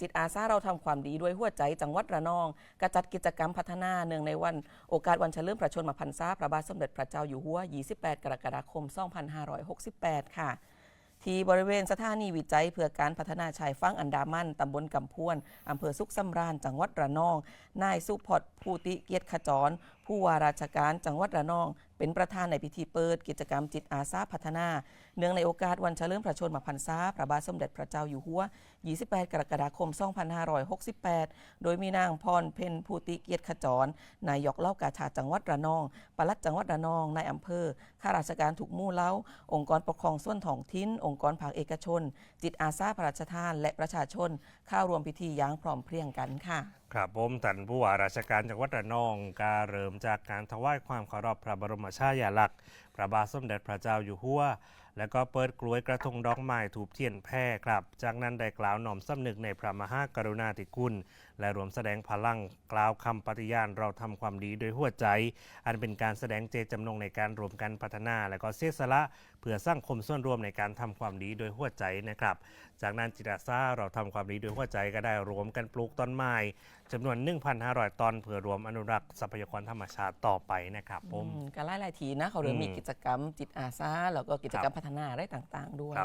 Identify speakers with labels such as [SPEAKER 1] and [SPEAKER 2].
[SPEAKER 1] จิตอาสาเราทำความดีด้วยหัวใจจังหวัดระนองกระจัดกิจกรรมพัฒนาเนื่องในวันโอกาสวันเฉลิมพระชนมพรรษาพระบาทสมเด็จพระเจ้าอยู่หัว 28 กรกฎาคม 2568 ค่ะ ที่บริเวณสถานีวิจัย เพื่อการพัฒนาชายฝั่งอันดามันตำบลกำพวนอำเภอสุขสำราญ จังหวัดระนอง นายสุพจน์ภูติเกียรติขจร ผู้ว่าราชการจังหวัดระนอง เป็นประธานในพิธีเปิดกิจกรรมจิตอาสาพัฒนา เนื่องในโอกาสวันเฉลิมพระชนมพรรษาพระบาทสมเด็จพระเจ้าอยู่หัว 28 กรกฎาคม 2568 โดยมีนางพรเพ็ญภูติเกียรติขจร นายกเล่ากาชาจังหวัดระนอง ปลัดจังหวัดระนอง นายอำเภอ ข้าราชการถูกมู่เล้า องค์กรปกครองส่วนท้องถิ่น องค์กรภาคเอกชน จิตอาสาพระราชทาน และประชาชน เข้ารวมพิธีอย่างพร้อมเพรียงกันค่ะ
[SPEAKER 2] ครับผมท่านผู้ว่าราชการจังหวัดระนองการเริ่มจากการถวายความเคารพพระบรมชายาลักษณ์ พระบาทสมเด็จพระเจ้าอยู่หัวแล้วก็เปิดกล้วยกระทงดอกไม้ถูกเทียนแพร่ครับ จากนั้นได้กล่าวหน่อมสำนึกในพระมหากรุณาธิคุณ และรวมแสดงพลังกล่าวคำปฏิญาณเราทำความดีโดยหัวใจ อันเป็นการแสดงเจตจำนงในการรวมกันพัฒนา และก็เสียสละเพื่อสร้างคมส่วนรวมในการทำความดีโดยหัวใจนะครับ จากนั้นจิตอาสาเราทำความดีโดยหัวใจก็ได้รวมกันปลูกต้นไม้จำนวน 1,500ต้นเพื่อรวมอนุรักษ์ทรัพยากรธรรมชาติต่อไปนะครับผม
[SPEAKER 1] อืมการไล่หลายทีนะเขาเริ่มมี
[SPEAKER 2] อืม
[SPEAKER 1] กิจกรรมจิตอาสาแล้วก็กิจกรรมพัฒนาอะไรต่าง ๆ ด้วย
[SPEAKER 2] ครับ